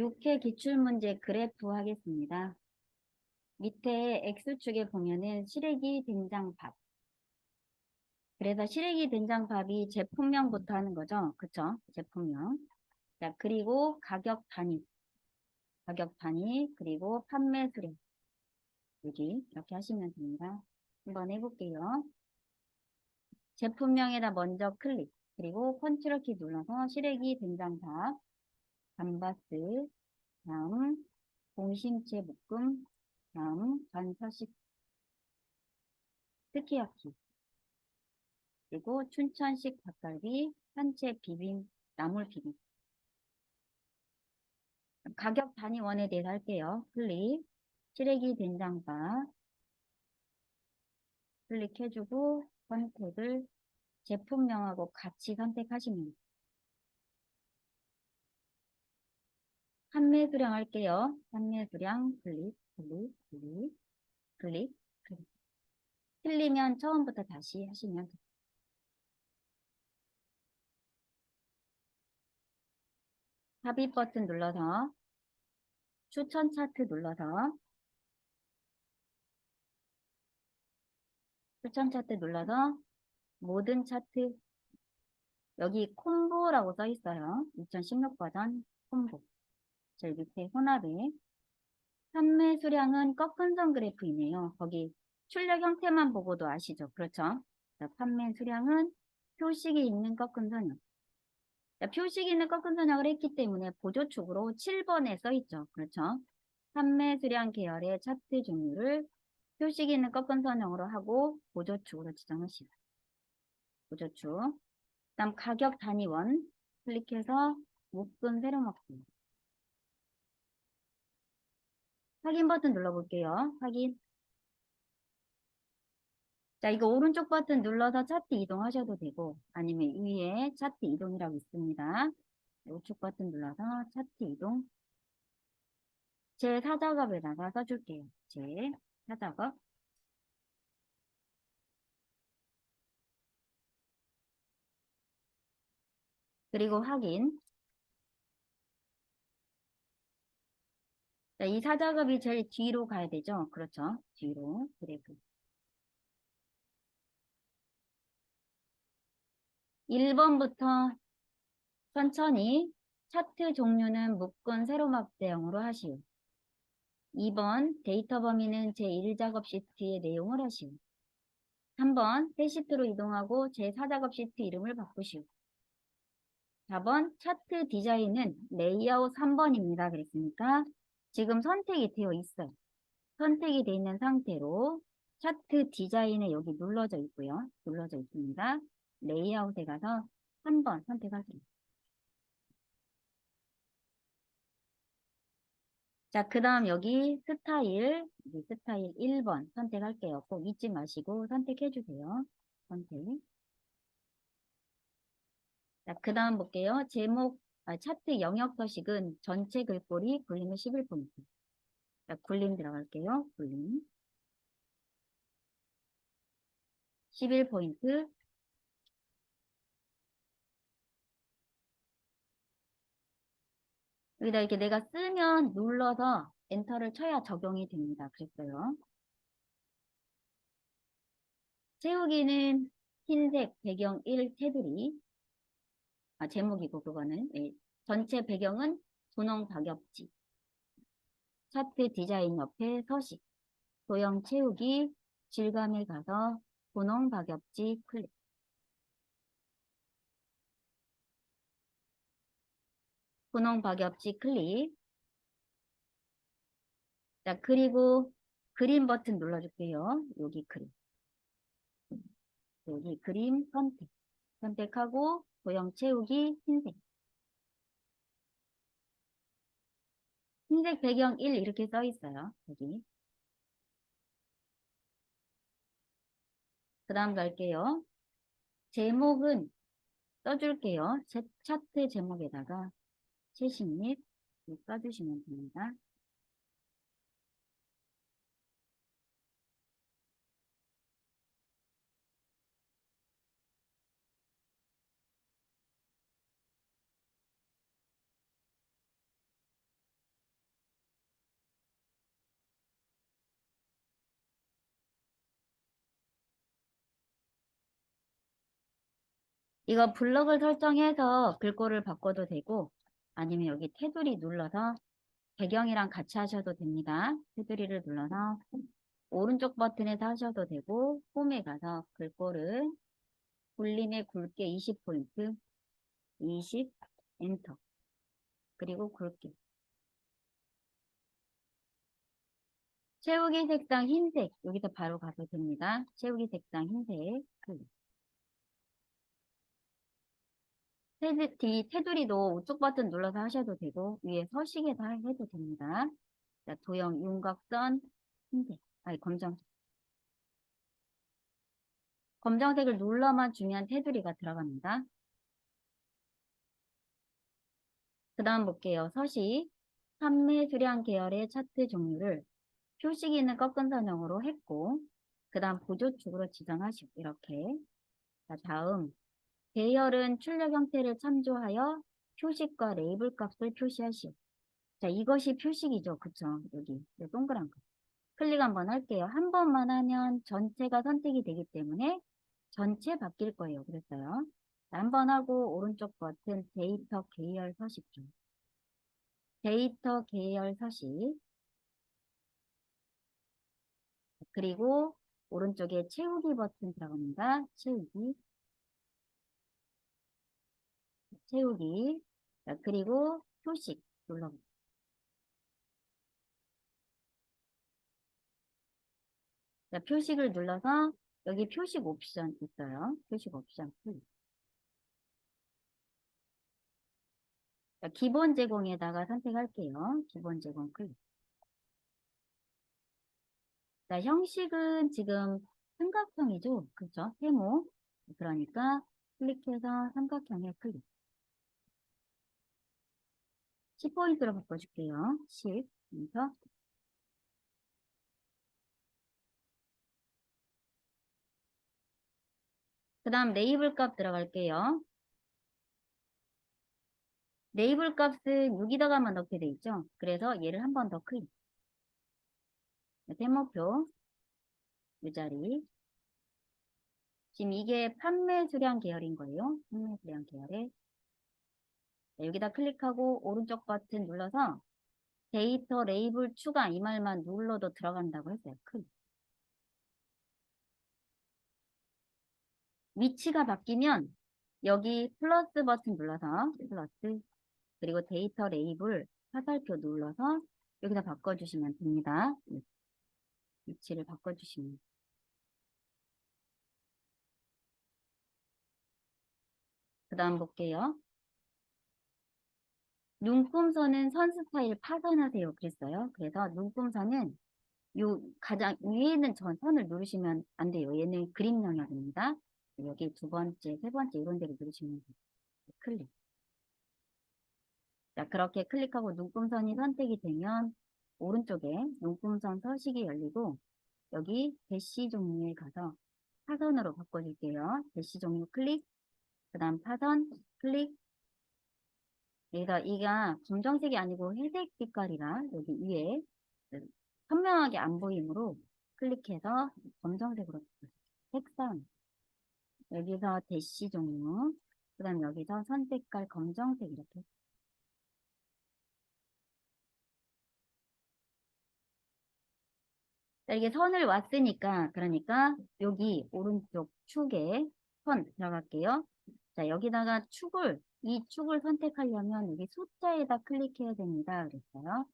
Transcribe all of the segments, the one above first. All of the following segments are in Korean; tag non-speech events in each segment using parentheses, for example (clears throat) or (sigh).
6회 기출문제 그래프 하겠습니다. 밑에 X축에 보면은 시래기 된장밥. 그래서 시래기 된장밥이 제품명부터 하는 거죠. 그쵸? 제품명. 자, 그리고 가격 단위. 가격 단위, 그리고 판매 수량. 여기 이렇게 하시면 됩니다. 한번 해볼게요. 제품명에다 먼저 클릭. 그리고 컨트롤 키 눌러서 시래기 된장밥. 감바스, 다음 공심채 묶음, 다음 간서식 스키야키, 그리고 춘천식 닭갈비, 산채 비빔, 나물 비빔. 가격 단위원에 대해서 할게요. 클립, 시래기 된장과 클릭해주고 선택을 제품명하고 같이 선택하시면 됩니다. 3매수량 할게요. 3매수량 클릭, 클릭, 클릭, 클릭, 클릭. 틀리면 처음부터 다시 하시면 됩니다. 삽입 버튼 눌러서 추천 차트 눌러서 추천 차트 눌러서 모든 차트 여기 콤보라고 써 있어요. 2016 버전 콤보 저희 밑에 혼합에 판매 수량은 꺾은 선 그래프이네요. 거기 출력 형태만 보고도 아시죠? 그렇죠? 자, 판매 수량은 표식이 있는 꺾은 선형. 자, 표식이 있는 꺾은 선형을 했기 때문에 보조축으로 7번에 써 있죠. 그렇죠? 판매 수량 계열의 차트 종류를 표식이 있는 꺾은 선형으로 하고 보조축으로 지정하시고 보조축. 다음 가격 단위원 클릭해서 묶은 세로 먹기. 확인 버튼 눌러볼게요. 확인. 자, 이거 오른쪽 버튼 눌러서 차트 이동하셔도 되고, 아니면 위에 차트 이동이라고 있습니다. 우측 버튼 눌러서 차트 이동. 제 사작업에다가 써줄게요. 제 사작업. 그리고 확인. 자, 이 사작업이 제일 뒤로 가야 되죠? 그렇죠? 뒤로. 그래프. 1번부터 천천히 차트 종류는 묶은 세로막 대형으로 하시오. 2번 데이터 범위는 제1작업 시트의 내용을 하시오. 3번 새 시트로 이동하고 제4작업 시트 이름을 바꾸시오. 4번 차트 디자인은 레이아웃 3번입니다. 그랬으니까 지금 선택이 되어 있어요. 선택이 되어 있는 상태로 차트 디자인에 여기 눌러져 있고요. 눌러져 있습니다. 레이아웃에 가서 3번 선택하세요. 자, 그 다음 여기 스타일, 여기 스타일 1번 선택할게요. 꼭 잊지 마시고 선택해 주세요. 선택. 자, 그 다음 볼게요. 제목, 아, 차트 영역 서식은 전체 글꼴이 굴림은 11포인트. 자, 굴림 들어갈게요. 굴림. 11포인트. 여기다 이렇게 내가 쓰면 눌러서 엔터를 쳐야 적용이 됩니다. 그랬어요. 채우기는 흰색 배경 1 테두리. 아, 제목이고 그거는. 예. 전체 배경은 분홍 박엽지. 차트 디자인 옆에 서식. 도형 채우기 질감에 가서 분홍 박엽지 클릭. 분홍 박엽지 클릭. 자, 그리고 그림 버튼 눌러줄게요. 여기 그림. 여기 그림 선택. 선택하고 도형 채우기 흰색. 흰색 배경 1 이렇게 써 있어요. 여기. 그 다음 갈게요. 제목은 써줄게요. 제 차트 제목에다가 최신입 써주시면 됩니다. 이거 블럭을 설정해서 글꼴을 바꿔도 되고 아니면 여기 테두리 눌러서 배경이랑 같이 하셔도 됩니다. 테두리를 눌러서 오른쪽 버튼에서 하셔도 되고 홈에 가서 글꼴을 굴림에 굵게 20포인트 20 엔터 그리고 굵게 채우기 색상 흰색 여기서 바로 가도 됩니다. 채우기 색상 흰색 클릭 테두, 뒤 테두리도 우측 버튼 눌러서 하셔도 되고 위에 서식에서 하- 해도 됩니다. 자, 도형 윤곽선 흰색 아니 검정색 검정색을 눌러만 주면 테두리가 들어갑니다. 그 다음 볼게요. 서식 판매 수량 계열의 차트 종류를 표시기는 꺾은 선형으로 했고 그 다음 보조축으로 지정하시고 이렇게 자, 다음 계열은 출력 형태를 참조하여 표식과 레이블 값을 표시하시오. 자, 이것이 표식이죠. 그쵸? 여기 이 동그란 거. 클릭 한번 할게요. 한 번만 하면 전체가 선택이 되기 때문에 전체 바뀔 거예요. 그랬어요. 한 번 하고 오른쪽 버튼 데이터 계열 서식 중. 데이터 계열 서식. 그리고 오른쪽에 채우기 버튼 들어갑니다. 채우기. 채우기. 자, 그리고 표식 눌러봅니다. 자, 표식을 눌러서 여기 표식 옵션 있어요. 표식 옵션 클릭. 자, 기본 제공에다가 선택할게요. 기본 제공 클릭. 자, 형식은 지금 삼각형이죠. 그렇죠? 세모. 그러니까 클릭해서 삼각형에 클릭. 10포인트로 바꿔줄게요. 10. 엔터. 그 다음 레이블 값 들어갈게요. 레이블 값은 여기다가만 넣게 돼 있죠. 그래서 얘를 한 번 더 클릭. 데모표 이 자리. 지금 이게 판매 수량 계열인 거예요. 판매 수량 계열에 자, 여기다 클릭하고 오른쪽 버튼 눌러서 데이터 레이블 추가 이 말만 눌러도 들어간다고 했어요. 클릭. 위치가 바뀌면 여기 플러스 버튼 눌러서 플러스 그리고 데이터 레이블 화살표 눌러서 여기다 바꿔주시면 됩니다. 네. 위치를 바꿔주시면 그 다음 볼게요. 눈금선은 선 스타일 파선하세요. 그랬어요. 그래서 눈금선은 요 가장 위에 있는 전 선을 누르시면 안 돼요. 얘는 그림 영역입니다. 여기 두 번째, 세 번째 이런 데를 누르시면 돼요. 클릭. 자, 그렇게 클릭하고 눈금선이 선택이 되면 오른쪽에 눈금선 서식이 열리고 여기 대시 종류에 가서 파선으로 바꿔줄게요. 대시 종류 클릭, 그 다음 파선 클릭. 여기서 이가 검정색이 아니고 회색 색깔이라 여기 위에 선명하게 안 보이므로 클릭해서 검정색으로. 색상 여기서 대시 종류 그 다음 여기서 선 색깔 검정색 이렇게 자, 이게 선을 왔으니까 그러니까 여기 오른쪽 축에 선 들어갈게요. 자 여기다가 축을 이 축을 선택하려면 여기 숫자에다 클릭해야 됩니다. 그랬어요.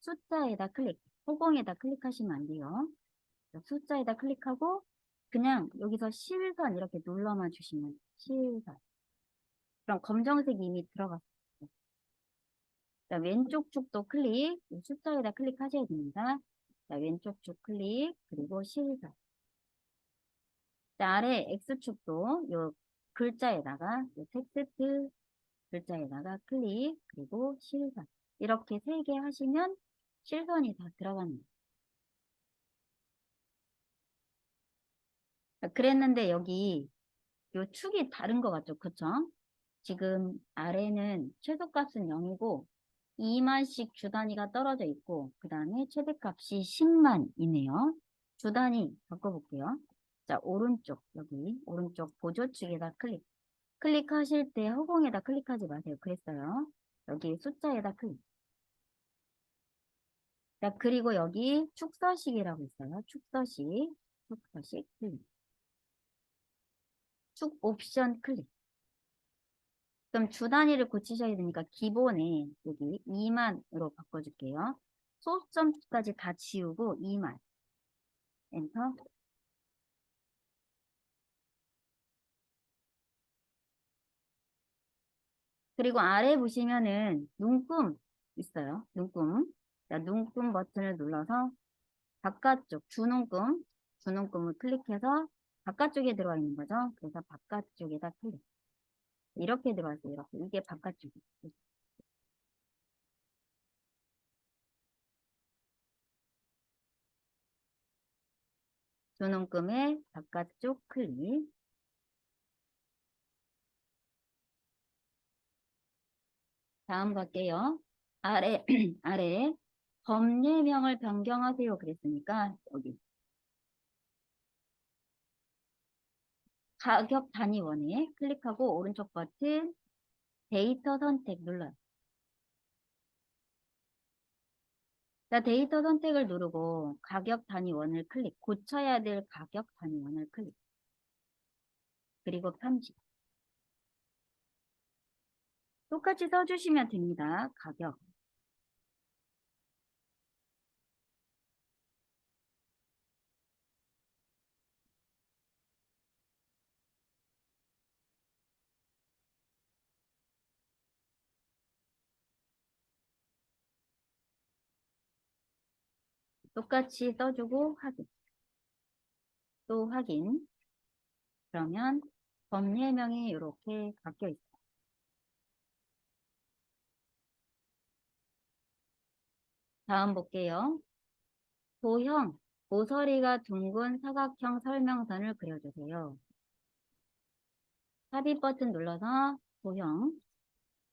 숫자에다 클릭, 호공에다 클릭하시면 안 돼요. 자, 숫자에다 클릭하고 그냥 여기서 실선 이렇게 눌러만 주시면 실선. 그럼 검정색이 이미 들어갔어요. 자, 왼쪽 축도 클릭, 이 숫자에다 클릭하셔야 됩니다. 자, 왼쪽 축 클릭, 그리고 실선. 자, 아래 X축도 요 글자에다가 요 텍스트 글자에다가 클릭, 그리고 실선. 이렇게 세 개 하시면 실선이 다 들어갑니다. 자, 그랬는데 여기 요 축이 다른 것 같죠? 그쵸? 지금 아래는 최소값은 0이고 2만씩 주 단위가 떨어져 있고 그 다음에 최대값이 10만이네요. 주 단위 바꿔볼게요. 자 오른쪽 여기 오른쪽 보조축에다 클릭 클릭하실 때 허공에다 클릭하지 마세요. 그랬어요. 여기 숫자에다 클릭. 자, 그리고 여기 축서식이라고 있어요. 축서식, 축서식 클릭. 축 옵션 클릭. 그럼 주 단위를 고치셔야 되니까 기본에 여기 2만으로 바꿔줄게요. 소수점까지 다 지우고 2만. 엔터. 그리고 아래 보시면은 눈금 있어요. 눈금. 자, 눈금 버튼을 눌러서 바깥쪽 주눈금, 주눈금을 클릭해서 바깥쪽에 들어와 있는 거죠. 그래서 바깥쪽에다 클릭. 이렇게 들어왔어요. 이렇게. 이게 바깥쪽이. 주눈금의 바깥쪽 클릭. 다음 갈게요. 아래, (clears throat) 아래 법률명을 변경하세요. 그랬으니까 여기 가격 단위원에 클릭하고 오른쪽 버튼 데이터 선택 눌러요. 자, 데이터 선택을 누르고 가격 단위원을 클릭, 고쳐야 될 가격 단위원을 클릭. 그리고 편집. 똑같이 써주시면 됩니다. 가격. 똑같이 써주고 확인. 또 확인. 그러면 법률명이 이렇게 바뀌어 있어요. 다음 볼게요. 도형, 모서리가 둥근 사각형 설명선을 그려주세요. 삽입 버튼 눌러서 도형,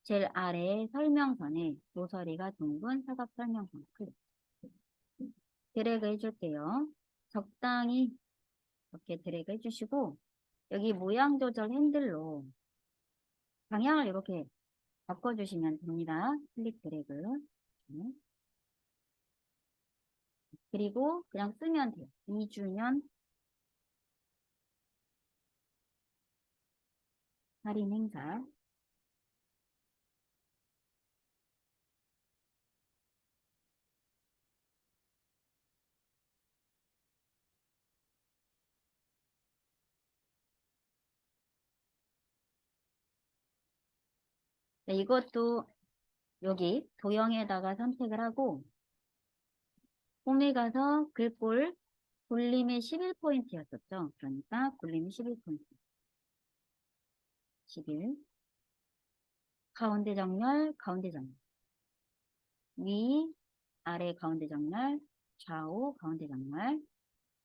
제일 아래 설명선에 모서리가 둥근 사각 설명선 클릭. 드래그 해줄게요. 적당히 이렇게 드래그 해주시고 여기 모양 조절 핸들로 방향을 이렇게 바꿔주시면 됩니다. 클릭 드래그. 네. 그리고 그냥 쓰면 돼요. 2주년 할인 행사. 네, 이것도 여기 도형에다가 선택을 하고 홈에 가서 글꼴 굴림이 11포인트였었죠. 그러니까 굴림이 11포인트. 11. 가운데 정렬, 가운데 정렬. 위, 아래 가운데 정렬, 좌우 가운데 정렬.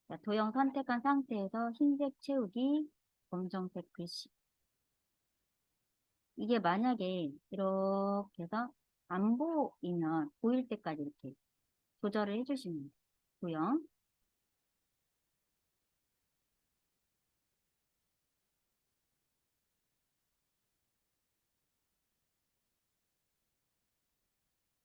자, 도형 선택한 상태에서 흰색 채우기, 검정색 글씨. 이게 만약에 이렇게 해서 안 보이면 보일 때까지 이렇게 조절을 해주시면. 도형.